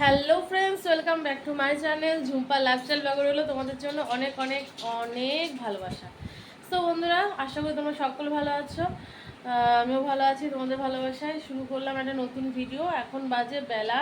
Hello friends welcome back to my channel Jhumpa lifestyle blogger হলো তোমাদের জন্য অনেক অনেক অনেক ভালোবাসা। তো বন্ধুরা, আশা করি তোমরা সকল ভালো আছো। আমিও ভালো আছি তোমাদের ভালোবাসায়। শুরু করলাম একটা নতুন ভিডিও এখন বাজে বেলা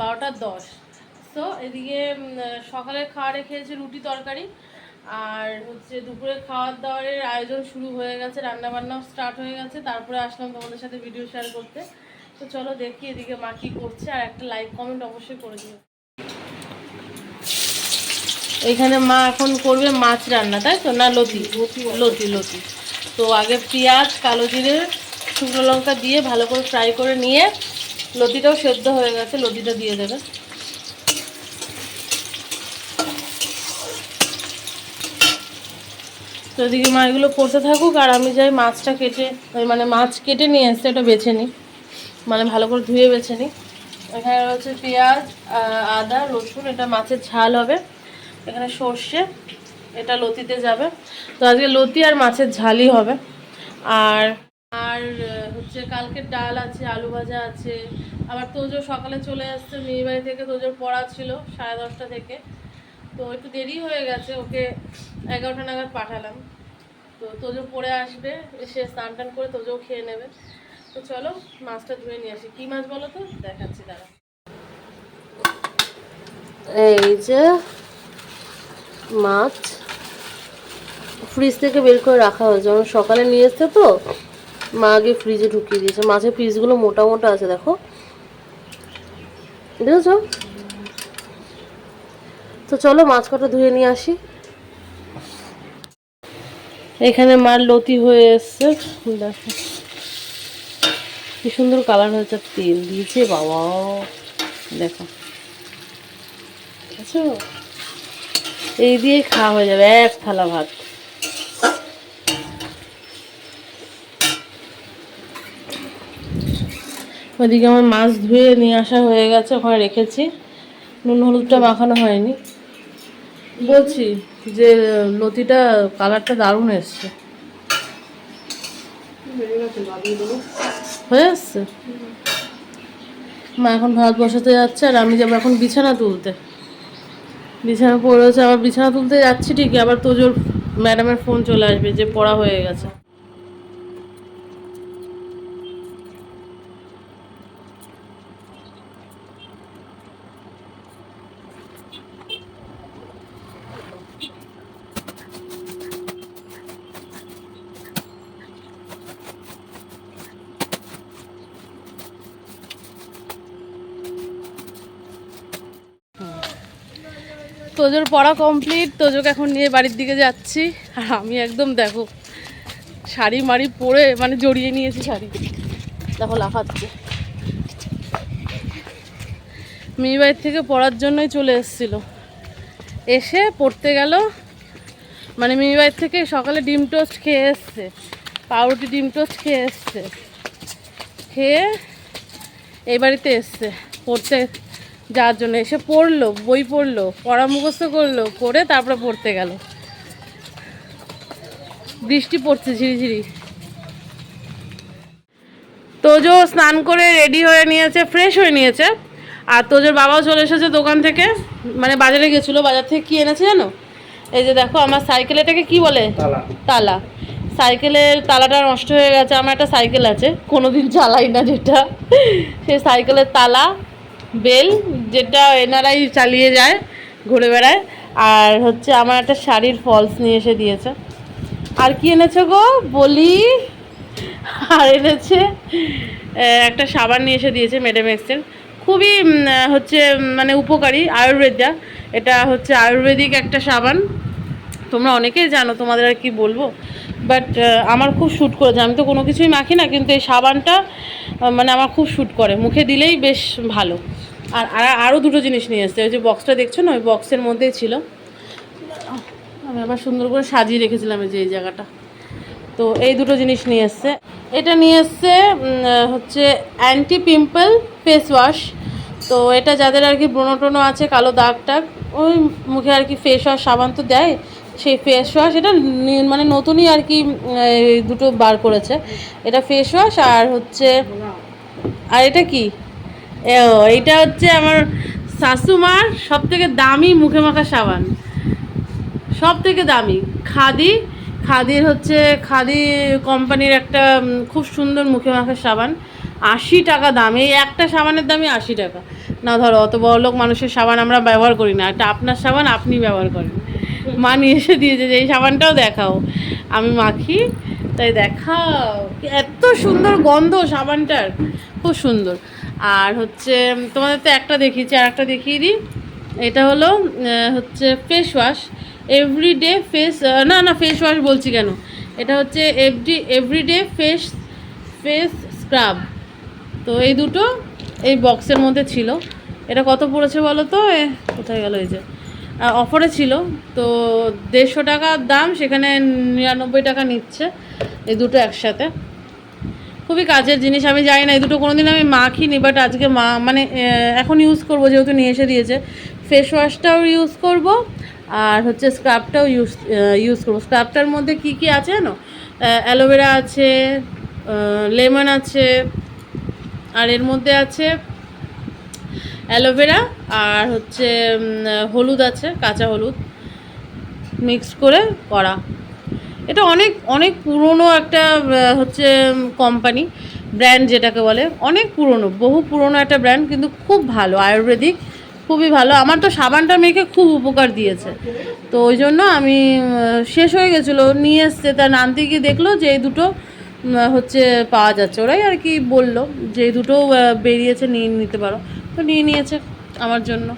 বারোটা দশ। সো এদিকে সকালে খাওয়ারে খেয়েছি রুটি তরকারি। আর হচ্ছে দুপুরে খাওয়ার দাওয়ারের আয়োজন শুরু হয়ে গেছে রান্না বান্নাও স্টার্ট হয়ে গেছে। তারপরে আসলাম তোমাদের সাথে ভিডিও শেয়ার করতে। তো চলো দেখি এদিকে মা কি করছে আর একটা লাইক কমেন্ট অবশ্যই করে দিও। এখানে মা এখন করবে মাছ রান্না তাই তো? না লতি? লতি লতি তো আগে পেঁয়াজ কালো জিরে শুকনো লঙ্কা দিয়ে ভালো করে ফ্রাই করে নিয়ে লতিটাও সেদ্ধ হয়ে গেছে লতিটা দিয়ে দেবে। তো এদিকে মা এগুলো করতে থাকুক আর আমি যাই মাছটা কেটে মানে মাছ কেটে নিয়ে এসছে এটা বেছে নিই। মানে ভালো করে ধুয়ে বেছে নিই। এখানে রয়েছে পেঁয়াজ আদা, রসুন, এটা মাছের ঝাল হবে। এখানে সর্ষে, এটা লতিতে যাবে। তো আজকে লতি আর মাছের ঝালই হবে। আর আর হচ্ছে কালকে ডাল আছে, আলু ভাজা আছে। আবার তোজো সকালে চলে আসছে মেয়ে বাড়ি থেকে তোজোর পড়া ছিল সাড়ে দশটা থেকে। তো একটু দেরি হয়ে গেছে, ওকে এগারোটা নাগাদ পাঠালাম। তো তোজো পড়ে আসবে, এসে স্নান টান করে তোজো খেয়ে নেবে। তো চলো, মাছটা ধুয়ে নিয়ে আসি। কী মাছ বলো তো? দেখাচ্ছি, দাঁড়া। এই যে মাছ ফ্রিজ থেকে বের করে রাখা হয়েছে। যেমন সকালে নিয়ে এসছে তো, মা আগে ফ্রিজে ঢুকিয়ে দিয়েছে। মাছের পিসগুলো মোটা মোটা আছে, দেখো। দেখেছ? তো চলো, মাছ কটা ধুয়ে নিয়ে আসি। এখানে মার লতি হয়ে এসছে। দেখো। কি সুন্দর কালার হয়েছে তেল দিয়েছে বাবা দেখো। এই দিয়ে খাওয়া হয়ে যাবে, এক থালা ভাত। ওইদিকে আমার মাছ ধুয়ে নিয়ে আসা হয়ে গেছে, ওখানে রেখেছি। নুন হলুদটা মাখানো হয়নি। বলছি যে, লতিটা, কালারটা দারুণ এসছে। হয়ে আসছে মা এখন ভাত বসাতে যাচ্ছে আর আমি যাব এখন বিছানা তুলতে। বিছানা পড়েছে আবার বিছানা তুলতে যাচ্ছি ঠিকই, আবার তোজোর ম্যাডামের ফোন চলে আসবে যে পড়া হয়ে গেছে। তোজোর পড়া কমপ্লিট তোজোকে এখন নিয়ে বাড়ির দিকে যাচ্ছি। আর আমি একদম দেখো, শাড়ি মাড়ি পরে মানে জড়িয়ে নিয়েছি শাড়ি। দেখো, লাফাচ্ছে। মেয়ে বাড়ির থেকে পড়ার জন্যই চলে এসেছিল। এসে পড়তে গেল। মানে মেয়ে বাড়ির থেকে সকালে ডিম টোস্ট খেয়ে এসছে। পাউরুটি ডিম টোস্ট খেয়ে এসছে। খেয়ে এই বাড়িতে এসছে, পড়তে যাওয়ার জন্য এসে পড়ল বই পড়ল পড়া মুখস্থ করল করে তারপরে পড়তে গেল। বৃষ্টি পড়ছে ঝিরিঝিরি তোজো স্নান করে রেডি হয়ে নিয়েছে ফ্রেশ হয়ে নিয়েছে। আর তোজোর বাবাও চলে এসেছে দোকান থেকে মানে বাজারে গেছিল বাজার থেকে কি এনেছে জানো? এই যে দেখো আমার সাইকেল এটাকে কি বলে? তালা। সাইকেলের তালাটা নষ্ট হয়ে গেছে আমার একটা সাইকেল আছে কোনোদিন চালাই না যেটা। সেই সাইকেলের তালা বেল যেটা এনারাই চালিয়ে যায়, ঘুরে বেড়ায়, আর হচ্ছে আমার একটা শাড়ির ফলস নিয়ে এসে দিয়েছে। আর কি এনেছে গো? বলি? আর এনেছে একটা সাবান নিয়ে এসে দিয়েছে মেডামেক্সের খুবই হচ্ছে মানে উপকারী আয়ুর্বেদা। এটা হচ্ছে আয়ুর্বেদিক একটা সাবান। তোমরা অনেকেই জানো, তোমাদের আর কি বলব? বাট আমার খুব শ্যুট করেছে। আমি তো কোনো কিছুই মাখি না, কিন্তু এই সাবানটা মানে আমার খুব শ্যুট করে। মুখে দিলেই বেশ ভালো। আর আর আরও দুটো জিনিস নিয়ে এসছে। ওই যে বক্সটা দেখছ না? ওই বক্সের মধ্যেই ছিল। আমি আবার সুন্দর করে সাজিয়ে রেখেছিলাম এই যে, এই জায়গাটা। তো এই দুটো জিনিস নিয়ে এসছে। এটা নিয়ে এসছে হচ্ছে অ্যান্টি পিম্পল ফেস ওয়াশ তো এটা যাদের আর কি ব্রণ আছে, কালো দাগ টাগ ওই মুখে আর কি ফেস ওয়াশ সাবান তো দেয়। সেই ফেস ওয়াশ এটা মানে নতুনই আর কি দুটো বার করেছে। এটা ফেস ওয়াশ আর হচ্ছে, আর এটা কি? ও, এইটা হচ্ছে আমার শাশুমার সব থেকে দামি মুখে মাখা সাবান। সব থেকে দামি। খাদি খাদির হচ্ছে খাদি কোম্পানির একটা খুব সুন্দর মুখে মাখার সাবান। আশি টাকা দাম। এই একটা সাবানের দামই আশি টাকা। না ধরো অত বড় লোক মানুষের সাবান আমরা ব্যবহার করি না। এটা আপনার সাবান আপনি ব্যবহার করেন। মা নিয়ে এসে দিয়েছে যে এই সাবানটাও দেখাও। আমি মাখি। তাই দেখাও। এত সুন্দর গন্ধ সাবানটার। খুব সুন্দর। আর হচ্ছে, তোমাদের তো একটা দেখিয়েছি, আর একটা দেখিয়ে দিই। এটা হলো হচ্ছে ফেস ওয়াশ এভরিডে ফেস না না ফেস ওয়াশ বলছি কেন? এটা হচ্ছে every everyday face face scrub তো এই দুটো এই বক্সের মধ্যে ছিল। এটা কত পড়েছে বলো তো? কোথায় গেল এই যে? অফারে ছিল। তো দেড়শো টাকার দাম, সেখানে নিরানব্বই টাকা নিচ্ছে। এই দুটো একসাথে। খুবই কাজের জিনিস, আমি জানি না, এই দুটো কোনোদিন আমি মাখিনি বাট আজকে মা মানে এখন ইউজ করব, যেহেতু নিয়ে এসে দিয়েছে। ফেস ওয়াশটাও ইউজ করব, আর হচ্ছে স্ক্রাবটাও ইউজ ইউজ করব। স্ক্রাবটার মধ্যে কি কি আছে জানো? অ্যালোভেরা আছে লেমন আছে, আর এর মধ্যে আছে অ্যালোভেরা, আর হচ্ছে হলুদ আছে, কাঁচা হলুদ মিক্সড করে করা। এটা অনেক অনেক পুরনো একটা হচ্ছে কোম্পানি ব্র্যান্ড যেটাকে বলে, অনেক পুরনো, বহু পুরনো একটা ব্র্যান্ড কিন্তু খুব ভালো, আয়ুর্বেদিক, খুবই ভালো। আমার তো সাবানটা মেখে খুব উপকার দিয়েছে। তো ওই জন্য আমি শেষ হয়ে গেছিল, নিয়ে এসছে, তার নানতে গিয়ে দেখল যে এই দুটো হচ্ছে, পাওয়া যাচ্ছে। ওরাই আর কি বলল যে এই দুটো বেরিয়েছে, নিয়ে নিতে পারো। তো নিয়ে নিয়েছে আমার জন্য।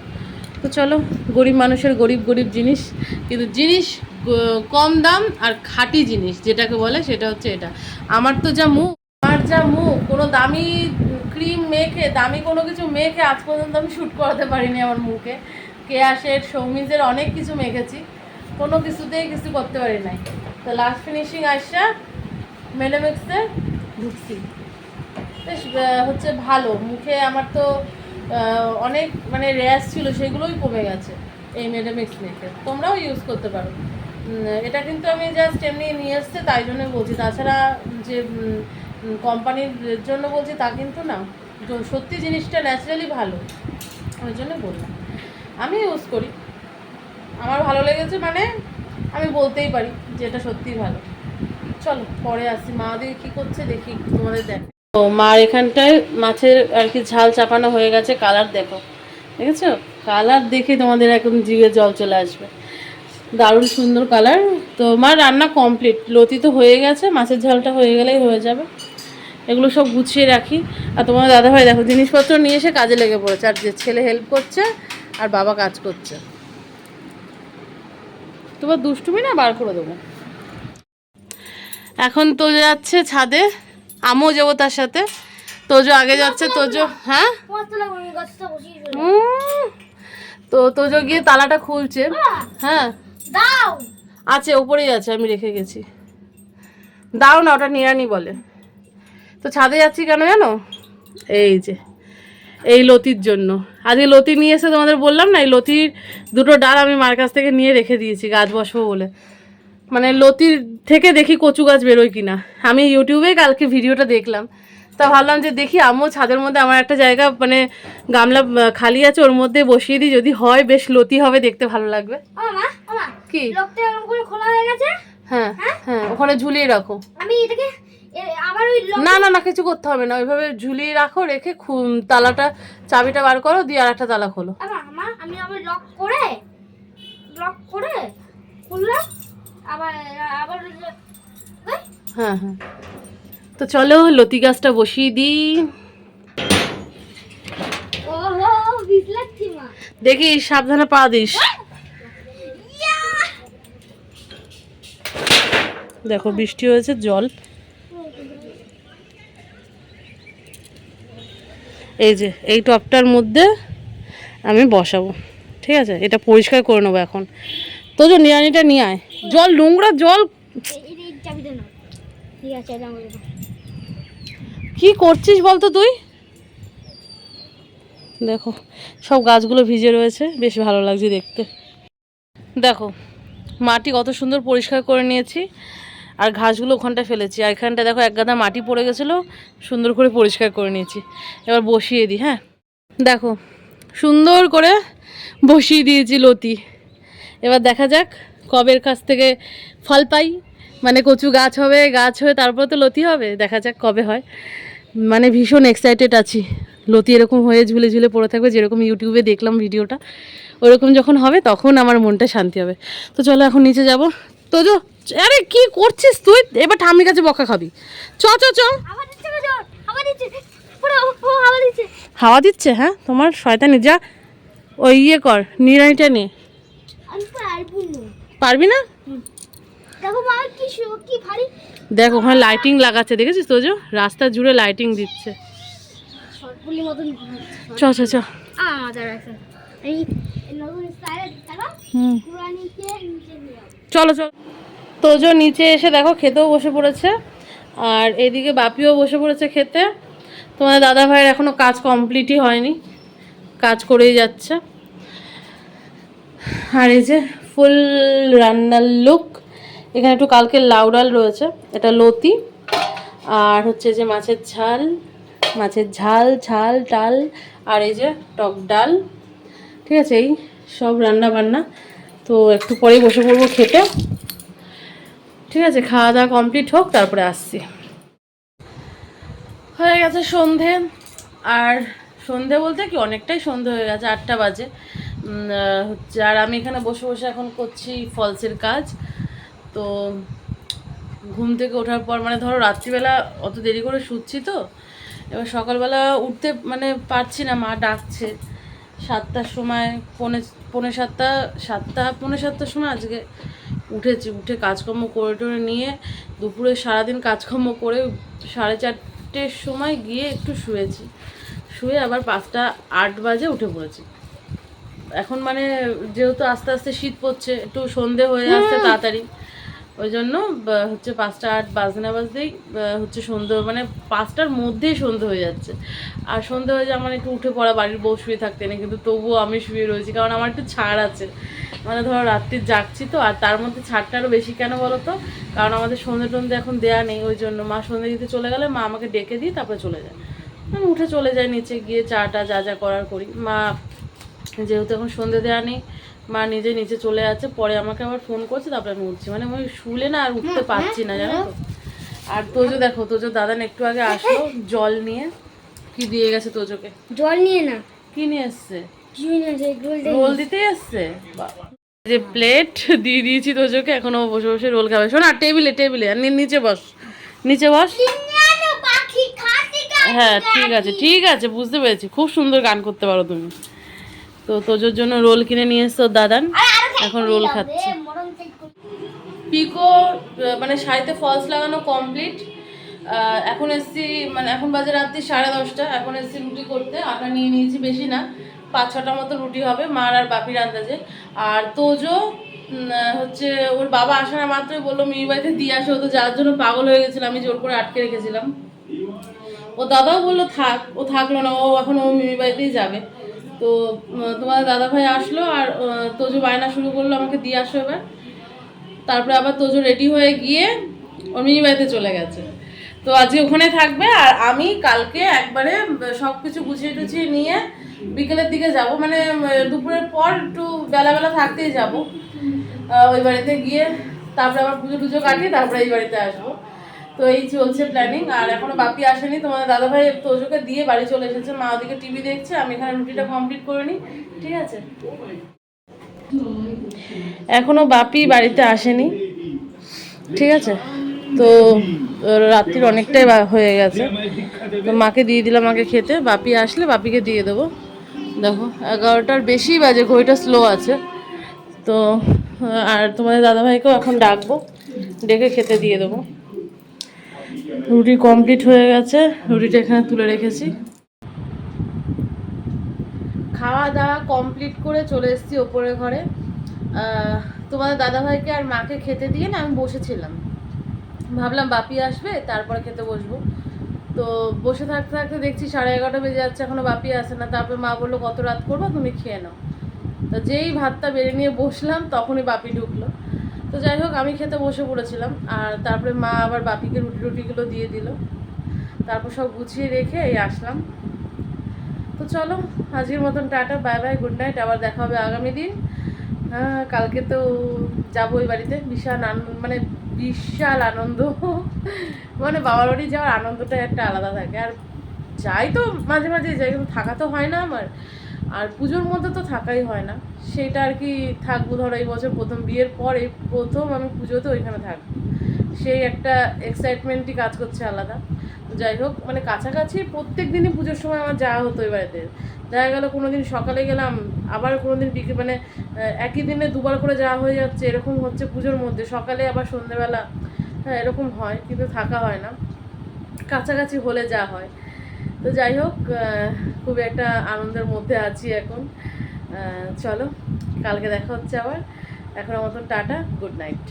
তো চলো, গরিব মানুষের গরিব গরিব জিনিস, কিন্তু জিনিস কম দাম আর খাঁটি জিনিস, যেটাকে বলে সেটা হচ্ছে এটা। আমার তো যা মুখ, আমার যা মুখ, কোনো দামি ক্রিম মেখে, দামি কোনো কিছু মেখে আজ পর্যন্ত আমি শ্যুট করাতে পারিনি আমার মুখে। কেয়াশের সৌমিজের অনেক কিছু মেখেছি, কোনো কিছুতেই কিছু করতে পারি নাই। তো লাস্ট ফিনিশিং আসা মেলেমেক্সে ঢুকছি। বেশ হচ্ছে ভালো, মুখে আমার তো অনেক মানে র্যাশ ছিল, সেগুলোই কমে গেছে এই মেডামিক্স মেখে। তোমরাও ইউজ করতে পারো। এটা কিন্তু আমি জাস্ট এমনি নিয়ে এসছে, তাই জন্য বলছি। তাছাড়া যে কোম্পানির জন্য বলছি তা কিন্তু না। সত্যি জিনিসটা ন্যাচারালি ভালো। ওই জন্য বললাম। আমি ইউজ করি। আমার ভালো লেগেছে মানে আমি বলতেই পারি যে এটা সত্যিই ভালো। চলো, পরে আসি। মা ওদিকে কী করছে দেখি, তোমাদের দেখ। ও মার এখানটায় মাছের আর কি ঝাল চাপানো হয়ে গেছে। কালার দেখো। দেখেছ? কালার দেখে তোমাদের একদম জিভে জল চলে আসবে। দারুণ সুন্দর কালার তো মার রান্না কমপ্লিট লতি তো হয়ে গেছে মাছের ঝালটা হয়ে গেলেই হয়ে যাবে। এগুলো সব গুছিয়ে রাখি। আর তোমার দাদাভাই দেখো জিনিসপত্র নিয়ে এসে কাজে লেগে পড়েছে। আর যে ছেলে হেল্প করছে আর বাবা কাজ করছে। তোমার দুষ্টুমি না বার করে দেবো? এখন তো যাচ্ছে ছাদে। আমও যাব তার সাথে। তোজো আগে যাচ্ছে তোজো হ্যাঁ? তো তোজো গিয়ে তালাটা খুলছে। হ্যাঁ। দাও। আছে, ওপরেই আছে, আমি রেখে গেছি। দাও না, ওটা নিরানি বলে। তো ছাদে যাচ্ছি কেন জানো? এই যে, এই লতির জন্য। আজকে লতি নিয়ে এসে তোমাদের বললাম না, এই লতির দুটো ডাল আমি মার কাছ থেকে নিয়ে রেখে দিয়েছি, গাছ বসবো বলে। মানে লতির থেকে দেখি কচু গাছ বেরোয় কিনা। আমি ইউটিউবে কালকে ভিডিওটা দেখলাম। তা ভাবলাম যে দেখি আমিও ছাদের মধ্যে আমার একটা জায়গা মানে গামলা খালি আছে ওর মধ্যে বসিয়ে দিই যদি হয় বেশ লতি হবে দেখতে ভালো লাগবে। কি? খোলা হয়ে গেছে? হ্যাঁ হ্যাঁ? ওখানে ঝুলিয়ে রাখো। আমি এটাকে না না না কিছু করতে হবে না ওইভাবে ঝুলিয়ে রাখো রেখে খু- তালাটা চাবিটা বার করো দিয়ে আর একটা তালা খোলো। আমা আমা আমি আবার লক করে লক করে খুললাম আবার আবার হ্যাঁ হ্যাঁ। তো চলো লতি গাছটা বসিয়ে দিই। দেখি সাবধানে পা দিস। দেখো বৃষ্টি হয়েছে জল। এই যে এই টপটার মধ্যে আমি বসাবো। ঠিক আছে? এটা পরিষ্কার করে নেব এখন। তো যে নিরানিটা নিয়ে আয়। জল নোংরা জল। ঠিক আছে। কি করছিস বলতো তুই? দেখো, সব গাছগুলো ভিজে রয়েছে, বেশ ভালো লাগছে দেখতে। দেখো, মাটি কত সুন্দর পরিষ্কার করে নিয়েছি, আর ঘাসগুলো ওখানটা ফেলেছি। আর এখানটা দেখো, এক গাদা মাটি পড়ে গেছিল, সুন্দর করে পরিষ্কার করে নিয়েছি। এবার বসিয়ে দিই হ্যাঁ? দেখো, সুন্দর করে বসিয়ে দিয়েছি লতি। এবার দেখা যাক কবের কাছ থেকে ফল পাই। মানে কচু গাছ হবে গাছ হয়ে তারপর তো লতি হবে দেখা যাক কবে হয়। মানে ভীষণ এক্সাইটেড আছি। লতি এরকম হয়ে ঝুলে ঝুলে পড়ে থাকবে যেরকম ইউটিউবে দেখলাম ভিডিওটা ওরকম যখন হবে তখন আমার মনটা শান্তি হবে। তো চলো এখন নিচে যাব। তো যো আরে কি করছিস তুই? এবার ঠাম্মির কাছে বকা খাবি। চ চ চ। হাওয়া দিচ্ছে হ্যাঁ? তোমার শয়তানি যা। ওই ইয়ে কর নিরানিটা না। পারবি না। দেখো মা কি কি ভারী। দেখ ওখানে লাইটিং লাগাচ্ছে দেখেছিস তোজো রাস্তা জুড়ে লাইটিং দিচ্ছে। চ চ। চলো চলো। তোজো নিচে এসে দেখো খেতেও বসে পড়েছে। আর এদিকে বাপিও বসে পড়েছে খেতে। তোমাদের দাদা ভাইয়ের এখনও কাজ কমপ্লিটই হয়নি। কাজ করেই যাচ্ছে। আর এই যে ফুল রান্নার লুক এখানে একটু কালকে লাউ ডাল রয়েছে, এটা লতি, আর হচ্ছে যে মাছের ঝাল মাছের ঝাল ঝাল, ডাল, আর এই যে টক ডাল, ঠিক আছে, এই সব রান্না বান্না তো একটু পরেই বসে পড়ব খেতে। ঠিক আছে, খাওয়া দাওয়া কমপ্লিট হোক, তারপরে আসছি। হয়ে গেছে সন্ধে, আর সন্ধে বলতে কি অনেকটাই সন্ধে হয়ে গেছে, আটটা বাজে। হচ্ছে, আর আমি এখানে বসে বসে এখন করছি ফলসের কাজ। তো ঘুম থেকে ওঠার পর মানে ধরো রাত্রিবেলা অত দেরি করে শুচ্ছি তো এবার সকালবেলা উঠতে মানে পারছি না মা ডাকছে। সাতটার সময় পৌনে পৌনে সাতটা সাতটা পৌনে সাতটার সময় আজকে উঠেছি। উঠে কাজকর্ম করে টরে নিয়ে দুপুরে সারাদিন কাজকর্ম করে সাড়ে চারটের সময় গিয়ে একটু শুয়েছি। শুয়ে আবার পাঁচটা আট বাজে উঠে পড়েছি। এখন মানে যেহেতু আস্তে আস্তে শীত পড়ছে একটু সন্ধে হয়ে আসছে তাড়াতাড়ি। ওই জন্য হচ্ছে পাঁচটা আট বাজতে না বাজতেই হচ্ছে সন্ধে মানে পাঁচটার মধ্যেই সন্ধে হয়ে যাচ্ছে। আর সন্ধে হয়ে যায় আমার একটু উঠে পড়া, বাড়ির বউ শুয়ে থাকতে নেই, কিন্তু তবুও আমি শুয়ে রয়েছি, কারণ আমার একটু ছাড় আছে। মানে ধরো রাত্রি জাগছি তো, আর তার মধ্যে ছাড়টা আরও বেশি কেন বলো তো? কারণ আমাদের সন্ধে টন্ধে এখন দেয়া নেই ওই জন্য মা সন্ধে দিতে চলে গেলে মা আমাকে ডেকে দিয়ে তারপরে চলে যায়। আমি উঠে চলে যাই, নিচে গিয়ে চাটা যা যা করার করি। মা, যেহেতু এখন সন্ধে দেওয়া নেই মা নিজে নিচে চলে যাচ্ছে পরে আমাকে আবার ফোন করছে তারপরে আমি উঠছি। মানে আমি শুলে না আর উঠতে পারছি না জানো তো। আর তোজো দেখো তোজো দাদান একটু আগে আসলো জল নিয়ে। কি দিয়ে গেছে তোজোকে? জল নিয়ে না। কি নিয়ে এসছে? রোল দিতে এসছে। যে প্লেট দিয়ে দিয়েছি তোজোকে এখনও বসে বসে রোল খাবে। শোনা টেবিলে টেবিলে আর নিচে বস। নিচে বস। হ্যাঁ ঠিক আছে ঠিক আছে বুঝতে পেরেছি। খুব সুন্দর গান করতে পারো তুমি। তো তোজোর জন্য রোল কিনে নিয়ে এসছো দাদান। এখন রোল খাচ্ছে। পিকো মানে শাড়িতে ফলস লাগানো কমপ্লিট এখন এসছি মানে এখন বাজে রাত্রি সাড়ে দশটা। এখন এসছি রুটি করতে আটা নিয়ে নিয়েছি বেশি না। পাঁচ ছটা মতো রুটি হবে মার আর বাপির আন্দাজে। আর তোজো হচ্ছে ওর বাবা আসার মাত্রই বলল মিমি বাড়িতে দিয়ে আসে। ও তো যার জন্য পাগল হয়ে গেছিল আমি জোর করে আটকে রেখেছিলাম। ও দাদাও বলল থাক। ও থাকল না ও এখন ও মিমি বাড়িতেই যাবে। তো উম, তোমাদের দাদা ভাই আসলো আর তোজো বায়না শুরু করল আমাকে দিয়ে আসো এবার। তারপরে আবার তোজো রেডি হয়ে গিয়ে ওর মিনি বাড়িতে চলে গেছে। তো আজকে ওখানে থাকবে আর আমি কালকে একবারে সব কিছু গুছিয়ে টুছিয়ে নিয়ে বিকেলের দিকে যাব। মানে দুপুরের পর একটু বেলাবেলা থাকতেই যাব। ওই বাড়িতে গিয়ে তারপরে আবার পুজো টুজো কাটিয়ে তারপরে এই বাড়িতে আসব। তো এই চলছে প্ল্যানিং আর এখনও বাপি আসেনি। তোমাদের দাদাভাই তোজোকে দিয়ে বাড়ি চলে এসেছে। মা ওদিকে টিভি দেখছে, আমি এখানে রুটিটা কমপ্লিট করে নিই। ঠিক আছে? এখনও বাপি বাড়িতে আসেনি। ঠিক আছে? তো রাত্রির অনেকটাই হয়ে গেছে। তো মাকে দিয়ে দিলাম আগে খেতে। বাপি আসলে বাপিকে দিয়ে দেবো। দেখো, এগারোটার বেশি বাজে, ঘড়িটা স্লো আছে। তো, আর তোমাদের দাদাভাইকেও এখন ডাকবো। ডেকে খেতে দিয়ে দেবো। রুটি কমপ্লিট হয়ে গেছে। রুটিটা এখানে তুলে রেখেছি। খাওয়া দাওয়া কমপ্লিট করে চলে এসেছি ওপরে ঘরে। তোমাদের দাদাভাইকে আর মাকে খেতে দিয়ে না আমি বসেছিলাম। ভাবলাম বাপি আসবে, তারপরে খেতে বসবো। তো বসে থাকতে থাকতে দেখছি সাড়ে এগারোটা বেজে যাচ্ছে, এখনও বাপি আসে না। তারপরে মা বলল, কত রাত করব? তুমি খেয়ে নাও। তো যেই ভাতটা বেড়ে নিয়ে বসলাম, তখনই বাপি ঢুকলো। তো যাই হোক, আমি খেতে বসে পড়েছিলাম, আর তারপরে মা আবার বাপিকে রুটি রুটিগুলো দিয়ে দিল। তারপর সব গুছিয়ে রেখে এই আসলাম। তো চলো, আজকের মতন tata, bye bye, good night, আবার দেখা হবে আগামী দিন। কালকে তো যাব ওই বাড়িতে, বিশাল আনন্দ মানে বিশাল আনন্দ। মানে বাবার বাড়ি যাওয়ার আনন্দটা একটা আলাদা থাকে। আর যাই তো, মাঝে মাঝে যাই, কিন্তু থাকা তো হয় না আমার। আর পুজোর মধ্যে তো থাকাই হয় না। সেটা আর কি থাকব ধরো এই বছর প্রথম বিয়ের পরে প্রথম আমি পুজোতে ওইখানে থাকব। সেই একটা এক্সাইটমেন্টই কাজ করছে আলাদা। যাই হোক মানে কাছাকাছি প্রত্যেক দিনই পুজোর সময় আমার যাওয়া হতো ওই বাড়িতে। দেখা গেলো কোনো দিন সকালে গেলাম, আবার কোনো দিন বিকেল মানে একই দিনে দুবার করে যাওয়া হয়ে যাচ্ছে, এরকম হচ্ছে পুজোর মধ্যে। সকালে আবার সন্ধেবেলা হ্যাঁ এরকম হয়, কিন্তু থাকা হয় না। কাছাকাছি হলে যা হয়। তো যাই হোক খুব একটা আনন্দের মধ্যে আছি এখন। চলো, কালকে দেখা হচ্ছে আবার। এখনের মতন টাটা, গুড নাইট।